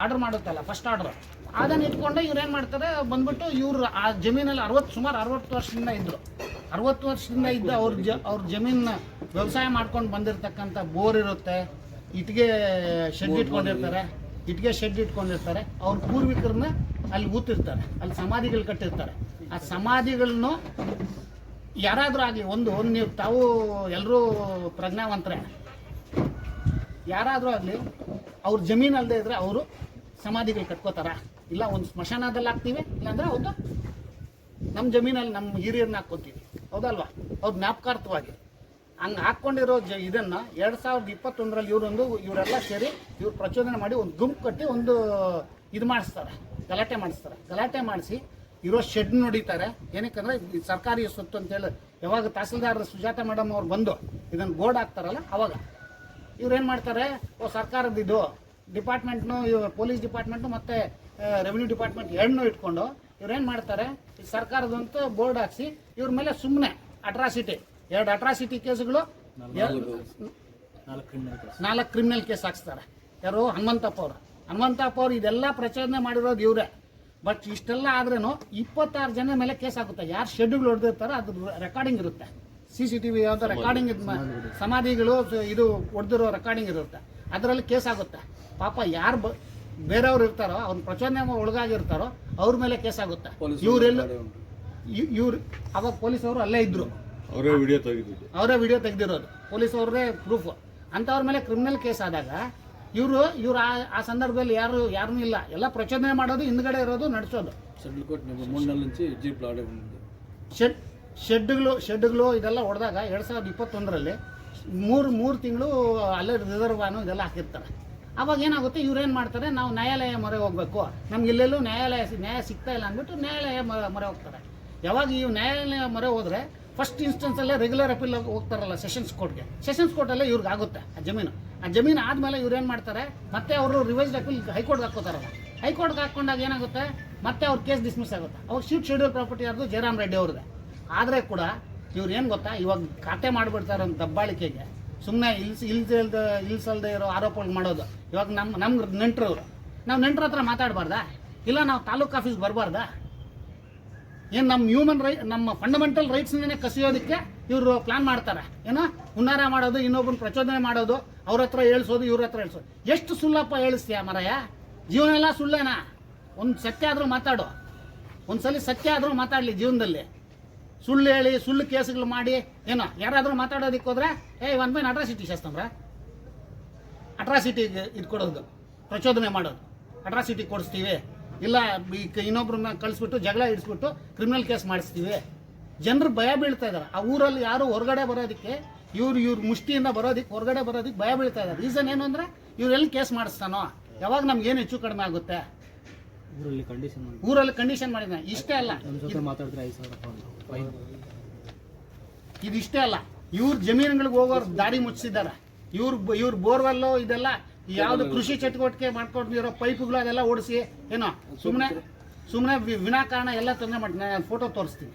Order ಮಾಡುತ್ತಲ್ಲ first order ಅದನ್ನ ಇಟ್ಕೊಂಡು ಇವ್ರು ಏನು ಮಾಡ್ತಾರೆ ಬಂದ್ಬಿಟ್ಟು ಇವ್ರು ಆ ಜಮೀನಲ್ಲಿ ಅರವತ್ತು ಸುಮಾರು ಅರವತ್ತು ವರ್ಷದಿಂದ ಇದ್ರು. ಅರವತ್ತು ವರ್ಷದಿಂದ ಇದ್ದ ಅವ್ರ ಜ ಅವ್ರ ಜಮೀನ ವ್ಯವಸಾಯ ಮಾಡ್ಕೊಂಡು ಬಂದಿರತಕ್ಕಂಥ ಬೋರ್ ಇರುತ್ತೆ ಇಟ್ಗೆ ಶೆಡ್ ಇಟ್ಕೊಂಡಿರ್ತಾರೆ ಇಟ್ಗೆ ಶೆಡ್ ಇಟ್ಕೊಂಡಿರ್ತಾರೆ ಅವ್ರ ಪೂರ್ವಿಕರನ್ನ ಅಲ್ಲಿ ಊತಿರ್ತಾರೆ ಅಲ್ಲಿ ಸಮಾಧಿಗಳು ಕಟ್ಟಿರ್ತಾರೆ. ಆ ಸಮಾಧಿಗಳನ್ನು ಯಾರಾದರೂ ಆಗಲಿ ಒಂದು ಒಂದು ನೀವು ತಾವು ಎಲ್ಲರೂ ಪ್ರಜ್ಞಾವಂತರೇ. ಯಾರಾದರೂ ಆಗಲಿ ಅವ್ರ ಜಮೀನು ಅಲ್ಲದೆ ಇದ್ರೆ ಅವರು ಸಮಾಧಿಗಳು ಕಟ್ಕೋತಾರ? ಇಲ್ಲ, ಒಂದು ಸ್ಮಶಾನದಲ್ಲಿ ಹಾಕ್ತೀವಿ, ಇಲ್ಲಾಂದ್ರೆ ಹೌದು ನಮ್ಮ ಜಮೀನಲ್ಲಿ ನಮ್ಮ ಹಿರಿಯರನ್ನ ಹಾಕ್ಕೊತೀವಿ. ಹೌದಲ್ವಾ? ಅವ್ರ ಜ್ಞಾಪಕಾರ್ಥವಾಗಿ. ಹಂಗೆ ಹಾಕ್ಕೊಂಡಿರೋ ಜ ಇದನ್ನು ಎರಡು ಸಾವಿರದ ಇಪ್ಪತ್ತೊಂದರಲ್ಲಿ ಇವರೊಂದು, ಇವರೆಲ್ಲ ಸೇರಿ ಇವ್ರು ಪ್ರಚೋದನೆ ಮಾಡಿ ಒಂದು ಗುಂಪು ಕಟ್ಟಿ ಒಂದು ಇದು ಮಾಡಿಸ್ತಾರೆ, ಗಲಾಟೆ ಮಾಡಿಸ್ತಾರೆ. ಗಲಾಟೆ ಮಾಡಿಸಿ ಇರೋ ಶೆಡ್ ನೋಡಿತಾರೆ. ಏನಕ್ಕಂದ್ರೆ ಸರ್ಕಾರಿ ಸೊತ್ತು ಅಂತೇಳಿ ಯಾವಾಗ ತಹಸೀಲ್ದಾರ್ ಸುಜಾತ ಮೇಡಮ್ ಅವ್ರು ಬಂದು ಇದನ್ನು ಬೋರ್ಡ್ ಹಾಕ್ತಾರಲ್ಲ, ಅವಾಗ. ಇವ್ರು ಏನು ಮಾಡ್ತಾರೆ? ಓ ಸರ್ಕಾರದ ಇದು ಡಿಪಾರ್ಟ್ಮೆಂಟ್ನು ಪೊಲೀಸ್ ಡಿಪಾರ್ಟ್ಮೆಂಟು ಮತ್ತು ರೆವಿನ್ಯೂ ಡಿಪಾರ್ಟ್ಮೆಂಟ್ ಎರಡನ್ನೂ ಇಟ್ಕೊಂಡು ಇವ್ರು ಏನು ಮಾಡ್ತಾರೆ ಈ ಸರ್ಕಾರದಂತೂ ಬೋರ್ಡ್ ಹಾಕ್ಸಿ ಇವ್ರ ಮೇಲೆ ಸುಮ್ಮನೆ ಅಟ್ರಾಸಿಟಿ ಎರಡು ಅಟ್ರಾಸಿಟಿ ಕೇಸ್ಗಳು ನಾಲ್ಕು ಕ್ರಿಮಿನಲ್ ಕೇಸ್ ಹಾಕ್ಸ್ತಾರೆ. ಯಾರು? ಹನುಮಂತಪ್ಪ ಅವರು. ಹನುಮಂತಪ್ಪ ಅವರು ಇದೆಲ್ಲ ಪ್ರಚೋದನೆ ಮಾಡಿರೋದು ಇವರೇ. ಬಟ್ ಇಷ್ಟೆಲ್ಲ ಆದ್ರೂ ಇಪ್ಪತ್ತಾರು ಜನ ಮೇಲೆ ಕೇಸ್ ಆಗುತ್ತೆ ಯಾರು ಶೆಡ್ಯೂಲ್ ಹೊಡೆದಿರ್ತಾರೋ ಅದು ರೆಕಾರ್ಡಿಂಗ್ ಇರುತ್ತೆ. ಸಿ ಸಿ ಟಿ ವಿ ಯಾವುದೋ ರೆಕಾರ್ಡಿಂಗ್ ಸಮಾಧಿಗಳು ಇದು ಹೊಡೆದಿರೋ ರೆಕಾರ್ಡಿಂಗ್ ಇರುತ್ತೆ. ಅದರಲ್ಲಿ ಕೇಸ್ ಆಗುತ್ತೆ ಪಾಪ ಯಾರು ಬ ಬೇರೆಯವ್ರು ಇರ್ತಾರೋ ಅವ್ರ ಪ್ರಚೋದನೆ ಒಳಗಾಗಿರ್ತಾರೋ ಅವ್ರ ಮೇಲೆ ಕೇಸ್ ಆಗುತ್ತೆ ಇವರೆಲ್ಲ ಇವ್ರು ಅವಾಗ ಪೊಲೀಸವರು ಅಲ್ಲೇ ಇದ್ರು ಅವರೇ ವಿಡಿಯೋ ತೆಗೆದಿದ್ದು ಅವರೇ ವಿಡಿಯೋ ತೆಗೆದಿರೋದು ಪೊಲೀಸ್ ಅವ್ರದೇ ಪ್ರೂಫ್ ಅಂಥವ್ರ ಮೇಲೆ ಕ್ರಿಮಿನಲ್ ಕೇಸ್ ಆದಾಗ ಇವರು ಇವ್ರು ಆ ಆ ಸಂದರ್ಭದಲ್ಲಿ ಯಾರು ಯಾರನ್ನೂ ಇಲ್ಲ ಎಲ್ಲ ಪ್ರಚೋದನೆ ಮಾಡೋದು ಹಿಂದ್ಗಡೆ ಇರೋದು ನಡೆಸೋದು షెడ్యూల్ కోర్టు నెంబర్ మూడు నెలల నుంచి జీప్లు ఆడే ఉంది ಶೆಡ್ ಶೆಡ್ಗಳು ಶೆಡ್ಗಳು ಇದೆಲ್ಲ ಹೊಡೆದಾಗ ಎರಡು ಸಾವಿರದ ಇಪ್ಪತ್ತೊಂದರಲ್ಲಿ ಮೂರು ಮೂರು ತಿಂಗಳು ಅಲ್ಲೇ ರಿಸರ್ವಾನು ಇದೆಲ್ಲ ಹಾಕಿರ್ತಾರೆ. ಅವಾಗ ಏನಾಗುತ್ತೆ? ಇವ್ರೇನು ಮಾಡ್ತಾರೆ? ನಾವು ನ್ಯಾಯಾಲಯ ಮೊರೆ ಹೋಗ್ಬೇಕು. ನಮ್ಗೆ ಇಲ್ಲೆಲ್ಲೂ ನ್ಯಾಯಾಲಯ ನ್ಯಾಯ ಸಿಗ್ತಾ ಇಲ್ಲ ಅಂದ್ಬಿಟ್ಟು ನ್ಯಾಯಾಲಯ ಮೊರೆ ಹೋಗ್ತಾರೆ. ಯಾವಾಗ ಈ ನ್ಯಾಯಾಲಯ ಮೊರೆ ಹೋದ್ರೆ ಫಸ್ಟ್ ಇನ್ಸ್ಟೆನ್ಸಲ್ಲೇ ರೆಗ್ಯುಲರ್ ಅಪೀಲ್ ಹೋಗ್ತಾರಲ್ಲ ಸೆಷನ್ಸ್ ಕೋರ್ಟ್ಗೆ ಸೆಷನ್ಸ್ ಕೋರ್ಟಲ್ಲೇ ಇವ್ರಿಗೆ ಆಗುತ್ತೆ, ಆ ಜಮೀನು. ಆ ಜಮೀನು ಆದಮೇಲೆ ಇವ್ರು ಏನು ಮಾಡ್ತಾರೆ? ಮತ್ತೆ ಅವರು ರಿವೈಸ್ಡ್ ಅಪೀಲ್ ಹೈಕೋರ್ಟ್ಗೆ ಹಾಕೋತಾರಲ್ಲ ಹೈಕೋರ್ಟ್ಗೆ ಹಾಕೊಂಡಾಗ ಏನಾಗುತ್ತೆ? ಮತ್ತೆ ಅವ್ರ ಕೇಸ್ ಡಿಸ್ಮಿಸ್ ಆಗುತ್ತೆ. ಅವ್ರು ಶೀಟ್ ಶೆಡ್ಯೂಲ್ ಪ್ರಾಪರ್ಟಿ ಯಾರ್ದು? ಜಯರಾಮ್ ರೆಡ್ಡಿ ಅವ್ರದ್ದು ಆದರೆ ಕೂಡ ಇವ್ರು ಏನು ಗೊತ್ತಾ? ಇವಾಗ ಖಾತೆ ಮಾಡಿಬಿಡ್ತಾರೆ ಅಂತ ದಬ್ಬಾಳಿಕೆಗೆ. ಸುಮ್ಮನೆ ಇಲ್ಸ್ ಇಲ್ಸಲ್ದ ಇಲ್ಸಲ್ದೇ ಇರೋ ಆರೋಪಗಳು ಮಾಡೋದು. ಇವಾಗ ನಮ್ಮ ನಮ್ಗೆ ಅವರು ನಾವು ನೆಂಟ್ರ ಹತ್ರ ಮಾತಾಡಬಾರ್ದಾ? ಇಲ್ಲ ನಾವು ತಾಲೂಕು ಆಫೀಸ್ ಬರಬಾರ್ದಾ? ಏನು ನಮ್ಮ ಹ್ಯೂಮನ್ ರೈ ನಮ್ಮ ಫಂಡಮೆಂಟಲ್ ರೈಟ್ಸ್ನೇ ಕಸಿಯೋದಕ್ಕೆ ಇವರು ಪ್ಲಾನ್ ಮಾಡ್ತಾರೆ. ಏನೋ ಹುನ್ನಾರ ಮಾಡೋದು ಇನ್ನೊಬ್ಬನ ಪ್ರಚೋದನೆ ಮಾಡೋದು, ಅವ್ರ ಹತ್ರ ಹೇಳ್ಸೋದು, ಇವ್ರ ಹತ್ರ ಹೇಳ್ಸೋದು. ಎಷ್ಟು ಸುಳ್ಳಪ್ಪ ಹೇಳಿಸ್ತೀಯ ಮರಯ್ಯ ಜೀವನ ಎಲ್ಲ ಸುಳ್ಳೇನಾ? ಒಂದು ಸತ್ಯ ಆದರೂ ಮಾತಾಡು. ಸಲ ಸತ್ಯ ಆದರೂ ಮಾತಾಡಲಿ ಜೀವನದಲ್ಲಿ. ಸುಳ್ಳು ಹೇಳಿ ಸುಳ್ಳು ಕೇಸುಗಳು ಮಾಡಿ ಏನೋ ಯಾರಾದರೂ ಮಾತಾಡೋದಕ್ಕೆ ಹೋದ್ರೆ ಏ ಒನ್ ಬೈನ್ ಅಟ್ರಾಸಿಟಿ ಶಾಸ್ತಂಬ್ರ ಅಟ್ರಾಸಿಟಿ ಇಟ್ಕೊಡೋದು ಪ್ರಚೋದನೆ ಮಾಡೋದು. ಅಟ್ರಾಸಿಟಿ ಕೊಡಿಸ್ತೀವಿ. ಇಲ್ಲ ಈ ಇನ್ನೊಬ್ರನ್ನ ಕಳಿಸ್ಬಿಟ್ಟು ಜಗಳ ಇಡಿಸ್ಬಿಟ್ಟು ಕ್ರಿಮಿನಲ್ ಕೇಸ್ ಮಾಡಿಸ್ತೀವಿ. ಜನರು ಭಯ ಬೀಳ್ತಾ ಇದ್ದಾರೆ ಆ ಊರಲ್ಲಿ ಯಾರು ಹೊರಗಡೆ ಬರೋದಕ್ಕೆ ಇವ್ರು ಇವ್ರ ಮುಷ್ಟಿಯಿಂದ ಬರೋದಕ್ಕೆ ಹೊರಗಡೆ ಬರೋದಕ್ಕೆ ಭಯ ಬೀಳ್ತಾ ಇದ್ದಾರೆ ರೀಸನ್ ಏನು ಅಂದರೆ ಎಲ್ಲಿ ಕೇಸ್ ಮಾಡಿಸ್ತಾನೋ ಯಾವಾಗ ನಮ್ಗೆ ಏನು ಹೆಚ್ಚು ಕಡಿಮೆ ಆಗುತ್ತೆ? ಊರಲ್ಲಿ ಕಂಡೀಷನ್ ಊರಲ್ಲಿ ಕಂಡೀಷನ್ ಮಾಡಿದ ಇಷ್ಟೇ ಅಲ್ಲ. ಮಾತಾಡಿದ್ರೆ ಐದು ಸಾವಿರ ಫೈನ್. ಇದು ಇಷ್ಟೇ ಅಲ್ಲ, ಇವ್ರ ಜಮೀನುಗಳಿಗೆ ಹೋಗೋರು ದಾರಿ ಮುಚ್ಚಿದ್ದಾರೆ ಇವ್ರ ಇವ್ರ ಬೋರ್ವೆಲ್ ಇದೆಲ್ಲ, ಯಾವ್ದು ಕೃಷಿ ಚಟುವಟಿಕೆ ಮಾಡ್ಕೊಂಡಿರೋ ಪೈಪ್ಗಳು ಅದೆಲ್ಲ ಓಡಿಸಿ, ಏನೋ ಸುಮ್ಮನೆ ಸುಮ್ಮನೆ ವಿನಾಕಾರಣ ಎಲ್ಲ ತೊಂದರೆ ಮಾಡ್ತೀನಿ. ನಾನು ಫೋಟೋ ತೋರಿಸ್ತೀನಿ.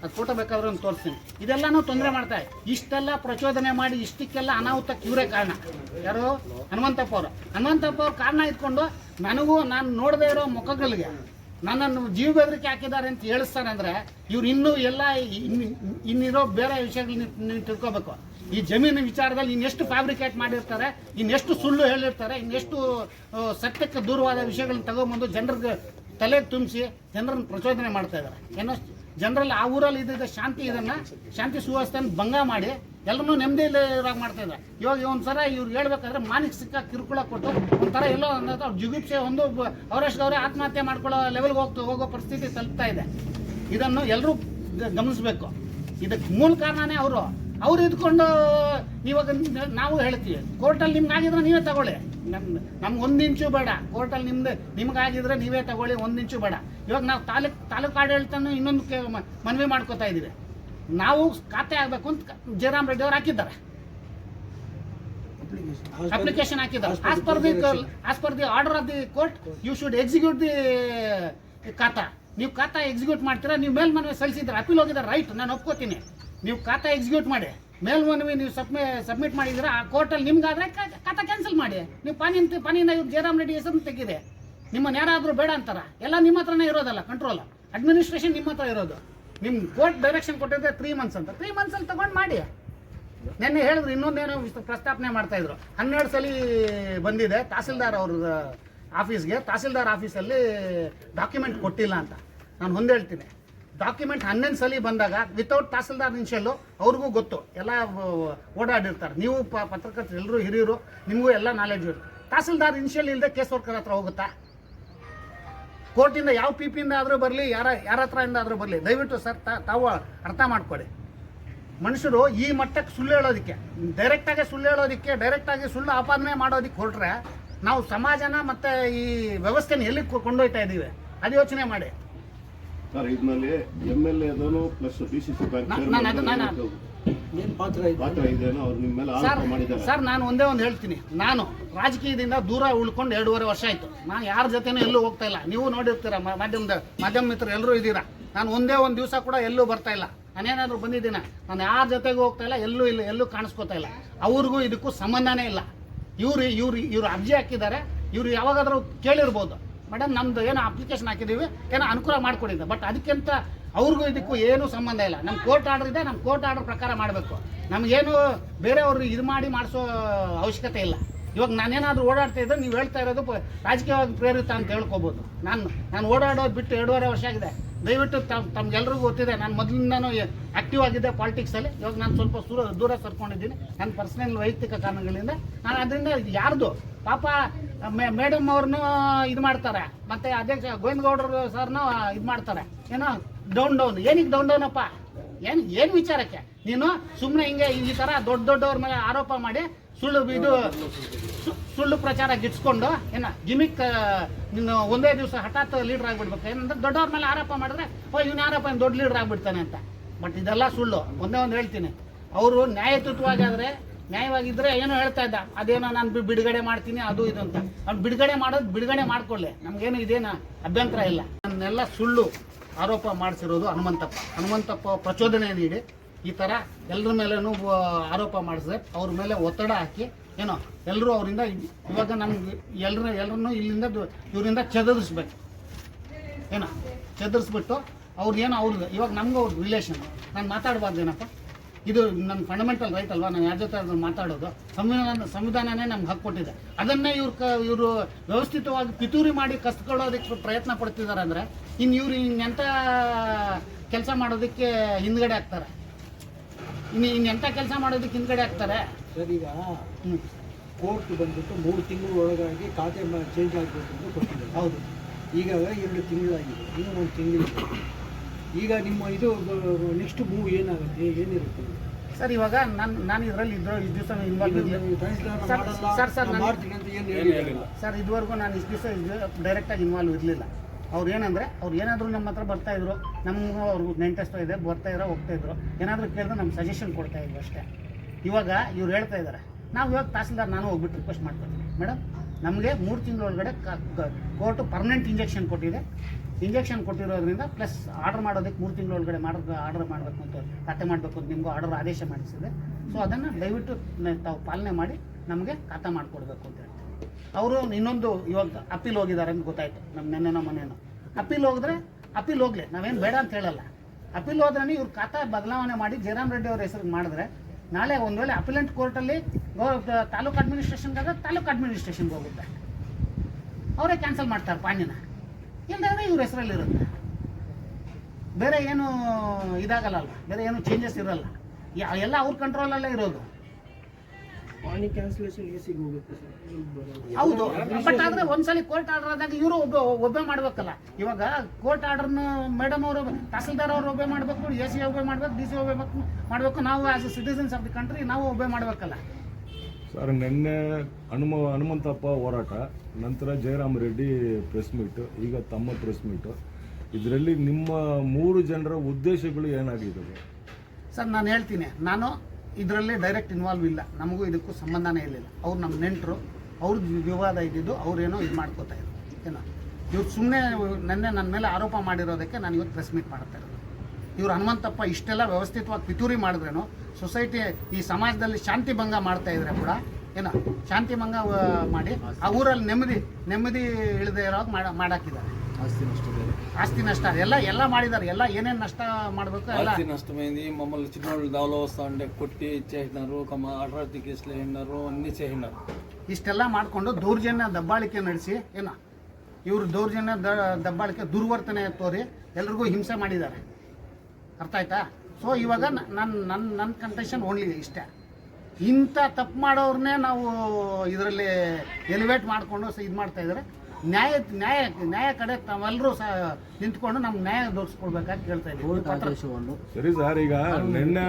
ಅದು ಫೋಟೋ ಬೇಕಾದ್ರೆ ಒಂದು ತೋರಿಸ್ತೀನಿ. ಇದೆಲ್ಲನೂ ತೊಂದರೆ ಮಾಡ್ತಾರೆ ಇಷ್ಟೆಲ್ಲ ಪ್ರಚೋದನೆ ಮಾಡಿ ಇಷ್ಟಕ್ಕೆಲ್ಲ ಅನಾಹುತಕ್ಕೆ ಇವರೇ ಕಾರಣ. ಯಾರು? ಹನುಮಂತಪ್ಪ ಅವರು. ಹನುಮಂತಪ್ಪ ಅವ್ರು ಕಾರಣ ಇಟ್ಕೊಂಡು ನನಗೂ ನಾನು ನೋಡದೇ ಇರೋ ಮುಖಗಳಿಗೆ ನನ್ನನ್ನು ಜೀವ ಬೆದರಿಕೆ ಹಾಕಿದ್ದಾರೆ ಅಂತ ಹೇಳಿಸ್ತಾರೆ ಅಂದರೆ ಇವ್ರು ಇನ್ನೂ ಎಲ್ಲ ಇನ್ನು- ಇನ್ನಿರೋ ಬೇರೆ ವಿಷಯಗಳನ್ನ ನೀವು ತಿಳ್ಕೊಬೇಕು. ಈ ಜಮೀನು ವಿಚಾರದಲ್ಲಿ ಇನ್ನೆಷ್ಟು ಫ್ಯಾಬ್ರಿಕೇಟ್ ಮಾಡಿರ್ತಾರೆ, ಇನ್ನೆಷ್ಟು ಸುಳ್ಳು ಹೇಳಿರ್ತಾರೆ, ಇನ್ನೆಷ್ಟು ಸತ್ಯಕ್ಕೆ ದೂರವಾದ ವಿಷಯಗಳನ್ನ ತಗೊಂಬಂದು ಜನರಿಗೆ ತಲೆ ತುಂಬಿಸಿ, ಜನರನ್ನು ಪ್ರಚೋದನೆ ಮಾಡ್ತಾ ಇದ್ದಾರೆ. ಏನೋ ಜನರಲ್ಲಿ ಆ ಊರಲ್ಲಿ ಇದ್ದಿದ್ದ ಶಾಂತಿ ಇದನ್ನ, ಶಾಂತಿ ಸುವ್ಯವಸ್ಥೆನ ಭಂಗ ಮಾಡಿ ಎಲ್ಲರೂ ನೆಮ್ಮದಿ ಇರಾಗ್ ಮಾಡ್ತಾ ಇದ್ದಾರೆ. ಇವಾಗ ಒಂದ್ಸಲ ಇವ್ರು ಹೇಳ್ಬೇಕಾದ್ರೆ ಸಿಕ್ಕ ಕಿರುಕುಳ ಕೊಟ್ಟು ಒಂಥರ ಎಲ್ಲೋ ಅನ್ನೋದು ಅವ್ರ ಜಿಗುಪ್ಸೆ ಒಂದು ಅವರಷ್ಟು ಅವರೇ ಆತ್ಮಹತ್ಯೆ ಮಾಡ್ಕೊಳ್ಳೋ ಲೆವೆಲ್ಗೆ ಹೋಗ್ತಾ ಹೋಗೋ ಪರಿಸ್ಥಿತಿ ತಲುಪ್ತಾ ಇದೆ. ಇದನ್ನು ಎಲ್ಲರೂ ಗಮನಿಸಬೇಕು. ಇದಕ್ಕೆ ಮೂಲ ಕಾರಣನೇ ಅವರು. ಅವ್ರು ಇದ್ಕೊಂಡು ಇವಾಗ ನಾವು ಹೇಳ್ತೀವಿ ಕೋರ್ಟಲ್ಲಿ ನಿಮ್ಗೆ ಆಗಿದ್ರೆ ನೀವೇ ತಗೊಳ್ಳಿ. ನಮ್ ನಮ್ಗೆ ಒಂದು ಇಂಚು ಬೇಡ ಕೋರ್ಟಲ್ಲಿ ನಿಮ್ದು ನಿಮ್ಗಾಗಿದ್ರೆ ನೀವೇ ತಗೊಳ್ಳಿ ಒಂದು ಇಂಚು ಬೇಡ. ಇವಾಗ ನಾವು ತಾಲೂಕ್ ತಾಲೂಕು ಆಡಳಿತನೂ ಇನ್ನೊಂದು ಕೆ- ಮನವಿ ಮಾಡ್ಕೋತಾ ಇದ್ದೀವಿ. ನಾವು ಖಾತೆ ಆಗಬೇಕು ಅಂತ ಜಯರಾಮ್ ರೆಡ್ಡಿ ಅವ್ರು ಹಾಕಿದ್ದಾರೆ. ಅಪ್ಲಿಕೇಶನ್ ಹಾಕಿದ್ದಾರೆ. As per the as per the order of the court you should execute the khata. ನೀವು ಖಾತಾ ಎಕ್ಸಿಕ್ಯೂಟ್ ಮಾಡ್ತೀರಾ ನೀವು ಮೇಲ್ಮನವಿ ಸಲ್ಲಿಸಿದ್ರೆ ಅಪೀಲ್ ಹೋಗಿದ್ದಾರೆ ರೈಟ್ ನಾನು ಒಪ್ಕೋತೀನಿ. ನೀವು ಖಾತಾ ಎಕ್ಸಿಕ್ಯೂಟ್ ಮಾಡಿ. ಮೇಲ್ಮನವಿ ನೀವು ಸಬ್ಮಿ ಸಬ್ಮಿಟ್ ಮಾಡಿದ್ರೆ ಆ ಕೋರ್ಟಲ್ಲಿ ನಿಮ್ಗಾದ್ರೆ ಖಾತಾ ಕ್ಯಾನ್ಸಲ್ ಮಾಡಿ. ನೀವು ಪಾನಿನ ಪಾನಿನ ಜಯರಾಮ್ ರೆಡ್ಡಿ ಹೆಸರು ತೆಗೀರಿ ನಿಮ್ಮನ್ನ ಯಾರಾದರೂ ಬೇಡ ಅಂತಾರ. ಎಲ್ಲ ನಿಮ್ಮ ಹತ್ರನೇ ಇರೋದಲ್ಲ ಕಂಟ್ರೋಲ್ ಅಡ್ಮಿನಿಸ್ಟ್ರೇಷನ್ ನಿಮ್ಮ ಹತ್ರ ಇರೋದು. ನಿಮ್ಮ ಕೋರ್ಟ್ ಡೈರೆಕ್ಷನ್ ಕೊಟ್ಟಿದ್ರೆ ತ್ರೀ ಮಂತ್ಸ್ ಅಂತ. ತ್ರೀ ಮಂತ್ಸಲ್ಲಿ ತೊಗೊಂಡು ಮಾಡಿ. ನೆನ್ನೆ ಹೇಳಿದ್ರು, ಇನ್ನೊಂದೇನೋ ಪ್ರಸ್ತಾಪನೆ ಮಾಡ್ತಾ ಇದ್ರು. ಹನ್ನೆರಡು ಸಲ ಬಂದಿದೆ, ತಹಸೀಲ್ದಾರ್ ಅವ್ರ ಆಫೀಸ್ಗೆ ತಹಸೀಲ್ದಾರ್ ಆಫೀಸಲ್ಲಿ ಡಾಕ್ಯುಮೆಂಟ್ ಕೊಟ್ಟಿಲ್ಲ ಅಂತ. ನಾನು ಹೊಂದೇಳ್ತೀನಿ ಡಾಕ್ಯುಮೆಂಟ್ ಹನ್ನೊಂದು ಸಲ ಬಂದಾಗ ವಿತೌಟ್ ತಹಸೀಲ್ದಾರ್ ಇನ್ಷಿಯಲ್ಲು ಅವ್ರಿಗೂ ಗೊತ್ತು. ಎಲ್ಲ ಓಡಾಡಿರ್ತಾರೆ. ನೀವು ಪ, ಪತ್ರಕರ್ತರು ಎಲ್ಲರೂ ಹಿರಿಯರು, ನಿಮಗೂ ಎಲ್ಲ ನಾಲೆಜ್ ಇರುತ್ತೆ. ತಹಸೀಲ್ದಾರ್ ಇನ್ಷಿಯಲ್ ಇಲ್ಲದೆ ಕೇಸ್ ವರ್ಕರ್ ಹತ್ರ ಹೋಗುತ್ತಾ? ಕೋರ್ಟಿಂದ ಯಾವ ಪಿ ಪಿಯಿಂದ ಆದರೂ ಬರಲಿ, ಯಾರ ಯಾರ ಹತ್ರ ಇಂದ ಆದರೂ ಬರಲಿ, ದಯವಿಟ್ಟು ಸರ್ ತಾವು ಅರ್ಥ ಮಾಡ್ಕೊಳ್ಳಿ ಮನುಷ್ಯರು ಈ ಮಟ್ಟಕ್ಕೆ ಸುಳ್ಳು ಹೇಳೋದಕ್ಕೆ ಡೈರೆಕ್ಟಾಗಿ ಸುಳ್ಳು ಹೇಳೋದಕ್ಕೆ ಡೈರೆಕ್ಟಾಗಿ ಸುಳ್ಳು ಆಪಾದನೆ ಮಾಡೋದಕ್ಕೆ ಹೊರಟ್ರೆ, ನಾವು ಸಮಾಜನ ಮತ್ತು ಈ ವ್ಯವಸ್ಥೆನ ಎಲ್ಲಿಗೆ ಕೊಂಡೊಯ್ತಾ ಇದ್ದೀವಿ ಅದು ಯೋಚನೆ ಮಾಡಿ. ಸರ್ ಇದರಲ್ಲಿ M L ಎದನು plus D C C bank ನಾನು ಅದು- ನಾನು- ಏನು ಪಾತ್ರ ಇದೆ? ಪಾತ್ರ ಇದೆಯೋ ಅವ್ರು ನಿಮ್ಮ ಮೇಲೆ ಸರ್ ಆರೋಪ ಮಾಡಿದ್ದಾರೆ. ಸರ್ ನಾನು ಒಂದೇ ಒಂದು ಹೇಳ್ತೀನಿ. ನಾನು ರಾಜಕೀಯದಿಂದ ದೂರ ಉಳ್ಕೊಂಡು ಎರಡೂವರೆ ವರ್ಷ ಆಯ್ತು. ನಾನು ಯಾರ ಜೊತೆನೂ ಎಲ್ಲೂ ಹೋಗ್ತಾ ಇಲ್ಲ. ನೀವು ನೋಡಿರ್ತೀರ ಮಾ- ಮಾಧ್ಯಮದ ಮಾಧ್ಯಮ ಮಿತ್ರರು ಎಲ್ಲರೂ ಇದ್ದೀರಾ? ನಾನು ಒಂದೇ ಒಂದು ದಿವಸ ಕೂಡ ಎಲ್ಲೂ ಬರ್ತಾ ಇಲ್ಲ. ನಾನೇನಾದ್ರೂ ಬಂದಿದ್ದೀನ? ನಾನು ಯಾರ ಜೊತೆಗೂ ಹೋಗ್ತಾ ಇಲ್ಲ ಎಲ್ಲೂ ಇಲ್ಲ ಎಲ್ಲೂ ಕಾಣಿಸ್ಕೊತಾ ಇಲ್ಲ. ಅವ್ರಿಗೂ ಇದಕ್ಕೂ ಸಂಬಂಧನೇ ಇಲ್ಲ. ಇವ್ರು ಇವ್ರು ಇವ್ರು ಅರ್ಜಿ ಹಾಕಿದ್ದಾರೆ. ಇವ್ರು ಯಾವಾಗಾದರೂ ಕೇಳಿರ್ಬೋದು. ಮೇಡಮ್ ನಮ್ದು ಏನೋ ಅಪ್ಲಿಕೇಶನ್ ಹಾಕಿದೀವಿ, ಏನೋ ಅನುಕೂಲ ಮಾಡ್ಕೊಡಿದ್ದೆ ಬಟ್ ಅದಕ್ಕಿಂತ ಅವ್ರಿಗೂ ಇದಕ್ಕೂ ಏನೂ ಸಂಬಂಧ ಇಲ್ಲ. ನಮ್ಮ ಕೋರ್ಟ್ ಆರ್ಡರ್ ಇದೆ ನಮ್ಮ ಕೋರ್ಟ್ ಆರ್ಡರ್ ಪ್ರಕಾರ ಮಾಡಬೇಕು. ನಮಗೇನು ಬೇರೆಯವ್ರು ಇದು ಮಾಡಿ ಮಾಡಿಸೋ ಅವಶ್ಯಕತೆ ಇಲ್ಲ. ಇವಾಗ ನಾನೇನಾದರೂ ಓಡಾಡ್ತಾ ಇದ್ದರೆ ನೀವು ಹೇಳ್ತಾ ಇರೋದು ರಾಜಕೀಯವಾಗಿ ಪ್ರೇರಿತ ಅಂತ ಹೇಳ್ಕೊಬೋದು. ನಾನು ನಾನು ಓಡಾಡೋದು ಬಿಟ್ಟು ಎರಡೂವರೆ ವರ್ಷ ಆಗಿದೆ. ದಯವಿಟ್ಟು ತಮ್, ತಮ್ಗೆಲ್ರಿಗೂ ಗೊತ್ತಿದೆ, ನಾನು ಮೊದಲಿಂದನೂ ಆಕ್ಟಿವ್ ಆಗಿದ್ದೆ ಪಾಲಿಟಿಕ್ಸಲ್ಲಿ ಇವಾಗ ನಾನು ಸ್ವಲ್ಪ ದೂರ ದೂರ ಸರ್ಕೊಂಡಿದ್ದೀನಿ. ನನ್ನ ಪರ್ಸನಲ್ ವೈಯಕ್ತಿಕ ಕಾರಣಗಳಿಂದ. ನಾನು ಅದರಿಂದ ಯಾರ್ದು? ಪಾಪ ಮೇಡಮ್ ಅವ್ರನ್ನೂ ಇದು ಮಾಡ್ತಾರೆ. ಮತ್ತೆ ಅಧ್ಯಕ್ಷ ಗೋವಿಂದಗೌಡರು ಸರ್ನು ಇದು ಮಾಡ್ತಾರೆ. ಏನೋ ಡೌನ್ ಡೌನ್ ಏನಕ್ಕೆ ಡೌನ್ ಡೌನ್ ಅಪ್ಪ? ಏನು ಏನು ವಿಚಾರಕ್ಕೆ? ನೀನು ಸುಮ್ಮನೆ ಹಿಂಗೆ ಈ ಥರ ದೊಡ್ಡ ದೊಡ್ಡವ್ರ ಮೇಲೆ ಆರೋಪ ಮಾಡಿ ಸುಳ್ಳು ಇದು ಸುಳ್ಳು ಪ್ರಚಾರ ಗಿಟ್ಸ್ಕೊಂಡು ಏನ ಗಿಮಿಕ್ ನೀನು ಒಂದೇ ದಿವಸ ಹಠಾತ್ ಲೀಡರ್ ಆಗಿಬಿಡ್ಬೇಕು. ಏನಂದ್ರೆ ದೊಡ್ಡವ್ರ ಮೇಲೆ ಆರೋಪ ಮಾಡಿದ್ರೆ, ಓ, ಇವ್ನ ಆರೋಪ ದೊಡ್ಡ ಲೀಡರ್ ಆಗಿಬಿಡ್ತಾನೆ ಅಂತ. ಬಟ್ ಇದೆಲ್ಲ ಸುಳ್ಳು. ಒಂದೇ ಒಂದು ಹೇಳ್ತೀನಿ. ಅವರು ನ್ಯಾಯಯುತವಾಗಿ ಆದರೆ ನ್ಯಾಯವಾಗಿದ್ದರೆ ಏನೋ ಹೇಳ್ತಾ ಇದ್ದ. ಅದೇನೋ ನಾನು ಬಿಡುಗಡೆ ಮಾಡ್ತೀನಿ, ಅದು ಇದು ಅಂತ. ಅವ್ನು ಬಿಡುಗಡೆ ಮಾಡೋದು ಬಿಡುಗಡೆ ಮಾಡ್ಕೊಳ್ಳಿ. ನಮಗೇನು ಇದೇನ ಅಭ್ಯಂತರ ಇಲ್ಲ. ನನ್ನೆಲ್ಲ ಸುಳ್ಳು ಆರೋಪ ಮಾಡಿಸಿರೋದು ಹನುಮಂತಪ್ಪ. ಹನುಮಂತಪ್ಪ ಪ್ರಚೋದನೆ ನೀಡಿ. ಈ ಥರ ಎಲ್ಲರ ಮೇಲೇನು ಆರೋಪ ಮಾಡಿಸಿದೆ ಅವ್ರ ಮೇಲೆ ಒತ್ತಡ ಹಾಕಿ, ಏನೋ ಎಲ್ಲರೂ ಅವರಿಂದ ಇವಾಗ ನಮ್ಗೆ ಎಲ್ಲರ ಎಲ್ಲರನ್ನೂ ಇಲ್ಲಿಂದ ಇವರಿಂದ ಚದುರಿಸ್ಬೇಕು. ಏನೋ, ಚದುರಿಸ್ಬಿಟ್ಟು ಏನೋ ಅವ್ರದ್ದು ಇವಾಗ ನಮಗೂ ಅವ್ರ ರಿಲೇಷನ್ ನಾನು ಮಾತಾಡಬಾರ್ದೇನಪ್ಪ ಇದು ನನ್ನ ಫಂಡಮೆಂಟಲ್ ರೈಟ್ ಅಲ್ವಾ? ನಾನು ಯಾರ ಜೊತೆ ಮಾತಾಡೋದು. ಸಂವಿಧಾನ, ಸಂವಿಧಾನನೇ ನಮ್ಗೆ ಹಕ್ಕು ಕೊಟ್ಟಿದೆ. ಅದನ್ನೇ ಇವ್ರು ಕ, ಇವರು ವ್ಯವಸ್ಥಿತವಾಗಿ ಪಿತೂರಿ ಮಾಡಿ ಕಸ್ಕೊಳ್ಳೋದಕ್ಕೆ ಪ್ರಯತ್ನ ಪಡ್ತಿದ್ದಾರೆ ಅಂದರೆ ಇನ್ನು ಇವ್ರು ಇನ್ನೆಂಥ ಕೆಲಸ ಮಾಡೋದಕ್ಕೆ ಹಿಂದ್ಗಡೆ ಆಗ್ತಾರೆ. ಇನ್ನು ಎಂಥ ಕೆಲಸ ಮಾಡೋದಕ್ಕೆ ಹಿಂದ್ಗಡೆ ಆಗ್ತಾರೆ. ಸರ್ ಈಗ ಹ್ಞೂ ಕೋರ್ಟ್ ಬಂದ್ಬಿಟ್ಟು ಮೂರು ತಿಂಗಳು ಒಳಗಾಗಿ ಖಾತೆ ಚೇಂಜ್ ಆಗಬೇಕು ಅಂತ ಕೊಟ್ಟಿದ್ದಾರೆ. ಹೌದು. ಈಗ ಎರಡು ತಿಂಗಳಾಗಿದೆ. ಇನ್ನೂ ಒಂದು ತಿಂಗಳು ಈಗ ನಿಮ್ಮ ಇದು ನೆಕ್ಸ್ಟ್ ಮೂವ್ ಏನಾಗುತ್ತೆ? ಏನಿರುತ್ತೆ? ಸರ್ ಇವಾಗ ನಾನು ನಾನು ಇದರಲ್ಲಿ ಇದ್ರ ಇಷ್ಟು ದಿವಸ ಇನ್ವಾಲ್ವ್ ಸರ್, ಸರ್, ಸರ್, ನಾನು ನಾನು- ಮಾಡ್ತೀನಿ ಅಂತ ಏನು ಹೇಳಿಲ್ಲ. ಸರ್ ಇದುವರೆಗೂ ನಾನು ಇಷ್ಟು ದಿವಸ ಡೈರೆಕ್ಟಾಗಿ ಇನ್ವಾಲ್ವ್ ಇರಲಿಲ್ಲ. ಅವ್ರು ಏನಂದರೆ, ಅವ್ರು ಏನಾದರೂ ನಮ್ಮ ಹತ್ರ ಬರ್ತಾ ಇದ್ರು, ನಮ್ಗೆ ಅವ್ರಿಗೂ ನೆಂಟೆಸ್ಟೋ ಇದೆ, ಬರ್ತಾ ಹೋಗ್ತಾಯಿದ್ರು ಏನಾದರೂ ಕೇಳಿದ್ರೆ ನಮ್ಗೆ ಸಜೆಷನ್ ಕೊಡ್ತಾಯಿದ್ರು ಅಷ್ಟೇ. ಇವಾಗ ಇವ್ರು ಹೇಳ್ತಾ ಇದ್ದಾರೆ ನಾವು ಇವಾಗ ತಹಸೀಲ್ದಾರ್, ನಾನು ಹೋಗ್ಬಿಟ್ಟು ರಿಕ್ವೆಸ್ಟ್ ಮಾಡ್ಕೊತೀನಿ ಮೇಡಮ್, ನಮಗೆ ಮೂರು ತಿಂಗಳೊಳಗಡೆ ಕೋರ್ಟು ಪರ್ಮನೆಂಟ್ ಇಂಜೆಕ್ಷನ್ ಕೊಟ್ಟಿದೆ. ಇಂಜೆಕ್ಷನ್ ಕೊಟ್ಟಿರೋದ್ರಿಂದ ಪ್ಲಸ್ ಆರ್ಡರ್ ಮಾಡೋದಕ್ಕೆ ಮೂರು ತಿಂಗಳೊಳಗಡೆ ಮಾಡೋ ಆರ್ಡರ್ ಮಾಡಬೇಕು ಅಂತ ಖಾತೆ ಮಾಡಬೇಕು ಅಂತ ನಿಮಗೂ ಆರ್ಡರ್ ಆದೇಶ ಮಾಡಿಸಿದೆ. ಸೊ ಅದನ್ನು ದಯವಿಟ್ಟು ತಾವು ಪಾಲನೆ ಮಾಡಿ, ನಮಗೆ ಖಾತೆ ಮಾಡಿಕೊಡ್ಬೇಕು ಅಂತ ಹೇಳ್ತೀನಿ. ಅವರು ಇನ್ನೊಂದು ಇವಾಗ ಅಪೀಲ್ ಹೋಗಿದ್ದಾರೆ ಅಂತ ಗೊತ್ತಾಯ್ತು. ನಮ್ಮ ನೆನ್ನೆನೋ ಮನೇನೋ ಅಪೀಲ್ ಹೋಗಿದ್ರೆ ಅಪ್ಪೀಲ್ ಹೋಗ್ಲಿ, ನಾವೇನು ಬೇಡ ಅಂತ ಹೇಳಲ್ಲ. ಅಪೀಲ್ ಹೋದ್ರೆ ಇವ್ರ ಖಾತಾ ಬದಲಾವಣೆ ಮಾಡಿ ಜಯರಾಮ್ ರೆಡ್ಡಿ ಅವ್ರ ಹೆಸರು ಮಾಡಿದ್ರೆ ನಾಳೆ ಒಂದು ವೇಳೆ ಅಪಿಲೆಂಟ್ ಕೋರ್ಟಲ್ಲಿ ತಾಲೂಕು ಅಡ್ಮಿನಿಸ್ಟ್ರೇಷನ್ಗಾದ್ರೆ ತಾಲೂಕು ಅಡ್ಮಿನಿಸ್ಟ್ರೇಷನ್ಗೆ ಹೋಗುತ್ತೆ. ಅವರೇ ಕ್ಯಾನ್ಸಲ್ ಮಾಡ್ತಾರೆ ಪಾಣ್ಯನ ಇಲ್ಲದ್ರೆ ಇವ್ರ ಹೆಸರಲ್ಲಿ ಇರುತ್ತೆ. ಬೇರೆ ಏನು ಇದಾಗಲ್ಲ ಬೇರೆ ಏನು ಚೇಂಜಸ್ ಇರಲ್ಲ. ಎಲ್ಲ ಅವ್ರ ಕಂಟ್ರೋಲಲ್ಲೇ ಇರೋದು. ಪಾಣಿ ಕ್ಯಾನ್ಸಲೇಷನ್ ಎಸಿಗೆ ಹೋಗುತ್ತೆ ಸರ್. ಹೌದು. ಬಟ್ ಆದ್ರೆ ಒಂದ್ಸಲಿ ಕೋರ್ಟ್ ಆರ್ಡರ್ ಆದಾಗ ಇವರು ಒಬ್ಬ ಒಬ್ಬೆ ಮಾಡ್ಬೇಕಲ್ಲ. ಇವಾಗ ಕೋರ್ಟ್ ಆರ್ಡರ್ನ ಮೇಡಮ್ ಅವರು ತಹಸೀಲ್ದಾರ್ ಅವರು ಒಬ್ಬೆ ಮಾಡಬೇಕು ಎ ಸಿ ಒಬ್ಬೆ ಮಾಡ್ಬೇಕು ಡಿ ಸಿ ಒಬ್ಬೆ ಮಾಡಬೇಕು. ನಾವು as a citizens of the country ನಾವು ಒಬ್ಬೆ ಮಾಡಬೇಕಲ್ಲ. ಸರ್ ನಿನ್ನೆ ಹನುಮ ಹನುಮಂತಪ್ಪ ಹೋರಾಟ ನಂತರ ಜಯರಾಮ್ ರೆಡ್ಡಿ ಪ್ರೆಸ್ ಮೀಟ್ ಈಗ ತಮ್ಮ ಪ್ರೆಸ್ ಮೀಟ್ ಇದರಲ್ಲಿ ನಿಮ್ಮ ಮೂರು ಜನರ ಉದ್ದೇಶಗಳು ಏನಾಗಿದ್ದಾವೆ? ಸರ್ ನಾನು ಹೇಳ್ತೀನಿ. ನಾನು ಇದರಲ್ಲೇ ಡೈರೆಕ್ಟ್ ಇನ್ವಾಲ್ವ್ ಇಲ್ಲ. ನಮಗೂ ಇದಕ್ಕೂ ಸಂಬಂಧನೇ ಇರಲಿಲ್ಲ. ಅವ್ರು ನಮ್ಮ ನೆಂಟರು ಅವ್ರದ್ದು ವಿವಾದ ಇದ್ದಿದ್ದು ಅವ್ರೇನೋ ಇದು ಮಾಡ್ಕೋತಾ ಇದ್ರು. ಏನೋ. ಇವ್ರು ಸುಮ್ಮನೆ ನೆನ್ನೆ ನನ್ನ ಮೇಲೆ ಆರೋಪ ಮಾಡಿರೋದಕ್ಕೆ ನಾನು ಇವತ್ತು ಪ್ರೆಸ್ ಮೀಟ್ ಮಾಡ್ತಾ ಇರೋದು. ಇವ್ರು ಹನುಮಂತಪ್ಪ ಇಷ್ಟೆಲ್ಲ ವ್ಯವಸ್ಥಿತವಾಗಿ ಪಿತೂರಿ ಮಾಡಿದ್ರೇನು ಸೊಸೈಟಿ ಈ ಸಮಾಜದಲ್ಲಿ ಶಾಂತಿ ಭಂಗ ಮಾಡ್ತಾ ಇದ್ರೆ ಕೂಡ, ಏನೋ, ಶಾಂತಿ ಭಂಗ ಮಾಡಿ ಆ ಊರಲ್ಲಿ ನೆಮ್ಮದಿ ನೆಮ್ಮದಿ ಇಳಿದೇ ಇರೋ ಮಾಡ ಮಾಡಾಕಿದ್ದಾರೆ. ಆಸ್ತಿ ನಷ್ಟ ಎಲ್ಲ ಎಲ್ಲ ಮಾಡಿದ್ದಾರೆ ಎಲ್ಲ ಏನೇನು నష్ట ಮಾಡಬೇಕು ಎಲ್ಲ ఆస్తి నష్టమైంది మమ్మల్ని చిన్నోళ్ళు దావలో వస్తా ఉంటే కొట్టి ఇచ్చేసినారు కమ అటరాతి కేసులు వేసినారు అన్ని చేసినారు ಇಷ್ಟೆಲ್ಲ ಮಾಡಿಕೊಂಡು ದೌರ್ಜನ್ಯ ದಬ್ಬಾಳಿಕೆ ನಡೆಸಿ ಏನೋ ಇವರು ದೌರ್ಜನ್ಯ ದ- ದಬ್ಬಾಳಿಕೆ ದುರ್ವರ್ತನೆ ತೋರಿ ಎಲ್ರಿಗೂ ಹಿಂಸೆ ಮಾಡಿದ್ದಾರೆ ಅರ್ಥ ಆಯ್ತಾ ಸೊ ಇವಾಗ ನನ್ನ ನನ್ನ ನನ್ನ ಕಂಡೀಷನ್ ಓನ್ಲಿ ಇಷ್ಟೇ ಇಂಥ ತಪ್ಪು ಮಾಡೋರ್ನೇ ನಾವು ಇದರಲ್ಲಿ ಎಲಿವೇಟ್ ಮಾಡಿಕೊಂಡು ಇದು ಮಾಡ್ತಾ ಇದ್ದಾರೆ ನ್ಯಾಯ ನ್ಯಾಯ ನ್ಯಾಯ ಕಡೆ ತಾವೆಲ್ಲರೂ ಸಹ ನಿಂತ್ಕೊಂಡು ನಮ್ಗೆ ನ್ಯಾಯ ದೊರಕಿಸ್ಕೊಡ್ಬೇಕಂತ ಹೇಳ್ತಾ ಇದ್ದೀವಿ ಸರಿ ಸರ್ ಈಗ ನಿನ್ನೆ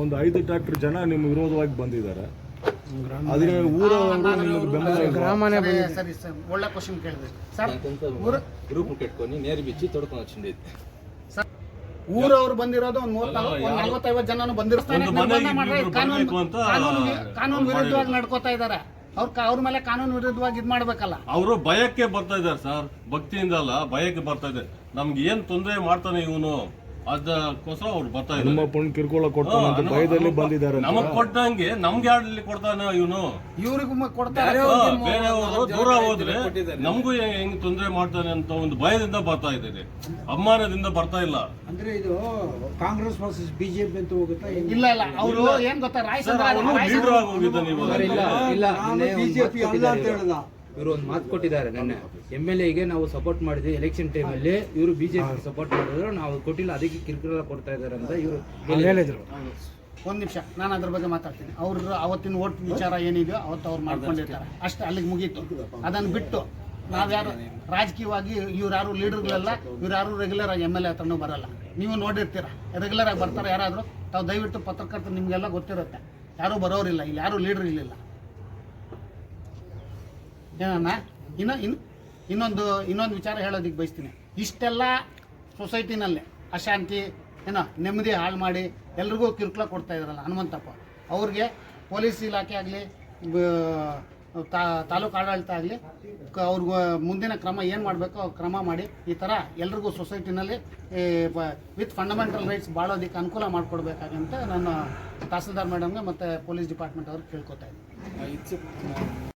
ಒಂದು ಐದು ಟ್ರ್ಯಾಕ್ಟರ್ ಜನ ನಿಮ್ಗೆ ವಿರೋಧವಾಗಿ ಬಂದಿದ್ದಾರೆ. ಆದರೆ ಸರಿ ಸರ್ ಒಳ್ಳೆ ಕ್ವಶನ್ ಕೇಳಿದೆ ಸರ್ ಊರ ಗ್ರೂಪ್ ಕೆಟ್ಕೊಂಡು ನೇರು ಬಿಚ್ಚಿ ತೊಡ್ಕೊಂಡು ಹಚ್ಚಿಂಡೈತೆ ಊರವ್ರು ಬಂದಿರೋದು ಒಂದು ಮೂವತ್ತೈವತ್ತು ಜನನು ಬಂದಿರ್ತಾನೆ ಕಾನೂನು ಕಾನೂನು ವಿರುದ್ಧವಾಗಿ ನಡ್ಕೋತಾ ಇದ್ದಾರೆ. ಅವ್ರ ಅವ್ರ ಮೇಲೆ ಕಾನೂನು ವಿರುದ್ಧವಾಗಿ ಇದು ಮಾಡ್ಬೇಕಲ್ಲ. ಅವರು ಭಯಕ್ಕೆ ಬರ್ತಾ ಇದ್ದಾರೆ ಸರ್. ಭಕ್ತಿಯಿಂದ ಅಲ್ಲ ಭಯಕ್ಕೆ ಬರ್ತಾ ಇದೆ. ನಮ್ಗೆ ಏನ್ ತೊಂದರೆ ಮಾಡ್ತಾನೆ ಇವನು? ಅದಕ್ಕೋಸ್ಕರ ಅವ್ರು ಬರ್ತಾ ಇದ್ದಾರೆ. ಹನುಮಪ್ಪನ ಕಿರುಕುಳ ಕೊಡ್ತಾನೆ ಅಂತ ಭಯದಲ್ಲಿ ಬಂದಿದ್ದಾರೆ ಅಂತ. ನಮಗ್ ಕೊಟ್ಟಂಗೆ ನಮ್ಗೆ ಯಾರಲ್ಲಿ ಕೊಡ್ತಾನೆ ಇವನು? ಇವ್ರಿಗೂ ಕೊಡ್ತಾರೆ. ಬೇರೆಯವರು ದೂರ ಹೋದ್ರೆ ನಮಗೂ ಹೆಂಗ್ ತೊಂದರೆ ಮಾಡ್ತಾನೆ ಅಂತ ಒಂದು ಭಯದಿಂದ ಬರ್ತಾ ಇದ್ದಾರೆ. ಅಮ್ಮಾನದಿಂದ ಬರ್ತಾ ಇಲ್ಲ. ಅಂದ್ರೆ ಇದು ಕಾಂಗ್ರೆಸ್ ವರ್ಸಸ್ ಬಿಜೆಪಿ ಅಂತ ಹೋಗುತ್ತಾ? ಇಲ್ಲ ಇಲ್ಲ. ಅವರು ಏನ್ ಗೊತ್ತಾ? ಅವನು ಲೀಡರ್ ಆಗಿ ಹೋಗಿದ್ದಾನೆ ಇವಾಗ. ಇಲ್ಲ ನಾನು ಬಿಜೆಪಿ ಅಲ್ಲ ಅಂತ ಹೇಳ್ದ. ಇವರು ಒಂದು ಮಾತು ಕೊಟ್ಟಿದ್ದಾರೆ ನಿನ್ನೆ. ಎಂ ಎಲ್ ಎಗೆ ನಾವು ಸಪೋರ್ಟ್ ಮಾಡಿದ್ವಿ. ಎಲೆಕ್ಷನ್ ಟೈಮಲ್ಲಿ ಇವರು ಬಿಜೆಪಿ ಸಪೋರ್ಟ್ ಮಾಡಿದ್ರು. ನಾವು ಕೊಟ್ಟಿಲ್ಲ. ಅದಕ್ಕೆ ಕಿರುಕುಳ ಕೊಡ್ತಾ ಇದ್ದಾರೆ ಅಂತ ಇವರು ಹೇಳಿದ್ರು. ಒಂದ್ ನಿಮಿಷ. ನಾನು ಅದ್ರ ಬಗ್ಗೆ ಮಾತಾಡ್ತೀನಿ. ಅವ್ರ ಅವತ್ತಿನ ಓಟ್ ವಿಚಾರ ಏನಿದೆಯೋ ಅವತ್ತು ಅವ್ರು ಮಾಡ್ಕೊಂಡಿರ್ತಾರೆ. ಅಷ್ಟೇ ಅಲ್ಲಿಗೆ ಮುಗೀತು. ಅದನ್ನ ಬಿಟ್ಟು ನಾವ್ಯಾರು ರಾಜಕೀಯವಾಗಿ ಇವ್ರು ಯಾರು ಲೀಡರ್ಗಳೆಲ್ಲ ಇವ್ರು ಯಾರು ರೆಗ್ಯುಲರ್ ಆಗಿ ಎಂ ಎಲ್ ಎ ಹತ್ರನೂ ಬರಲ್ಲ. ನೀವು ನೋಡಿರ್ತೀರ. ರೆಗ್ಯುಲರ್ ಆಗಿ ಬರ್ತಾರೆ ಯಾರಾದರೂ. ತಾವು ದಯವಿಟ್ಟು ಪತ್ರಕರ್ತರು ನಿಮಗೆಲ್ಲ ಗೊತ್ತಿರುತ್ತೆ. ಯಾರೂ ಬರೋರಿಲ್ಲ. ಇಲ್ಲಿ ಯಾರೂ ಲೀಡರ್ ಇರಲಿಲ್ಲ ಇನ್ನು ಇನ್ನು ಇನ್ನೊಂದು ಇನ್ನೊಂದು ವಿಚಾರ ಹೇಳೋದಕ್ಕೆ ಬಯಸ್ತೀನಿ. ಇಷ್ಟೆಲ್ಲ ಸೊಸೈಟಿನಲ್ಲೇ ಅಶಾಂತಿ, ಏನೋ, ನೆಮ್ಮದಿ ಹಾಳು ಮಾಡಿ ಎಲ್ರಿಗೂ ಕಿರುಕುಳ ಕೊಡ್ತಾ ಇದ್ರಲ್ಲ ಹನುಮಂತಪ್ಪ, ಅವ್ರಿಗೆ ಪೊಲೀಸ್ ಇಲಾಖೆ ಆಗಲಿ ತಾಲೂಕು ಆಡಳಿತ ಆಗಲಿ ಅವ್ರಿಗೆ, ಮುಂದಿನ ಕ್ರಮ ಏನು ಮಾಡಬೇಕು ಕ್ರಮ ಮಾಡಿ ಈ ಥರ ಎಲ್ರಿಗೂ ಸೊಸೈಟಿನಲ್ಲಿ ವಿತ್ ಫಂಡಮೆಂಟಲ್ ರೈಟ್ಸ್ ಬಾಳೋದಕ್ಕೆ ಅನುಕೂಲ ಮಾಡಿಕೊಡ್ಬೇಕಾಗಂತ ನಾನು ತಹಸೀಲ್ದಾರ್ ಮೇಡಮ್ಗೆ ಮತ್ತು ಪೊಲೀಸ್ ಡಿಪಾರ್ಟ್ಮೆಂಟ್ ಅವ್ರಿಗೆ ಕೇಳ್ಕೊತಾ ಇದ್ದೀನಿ.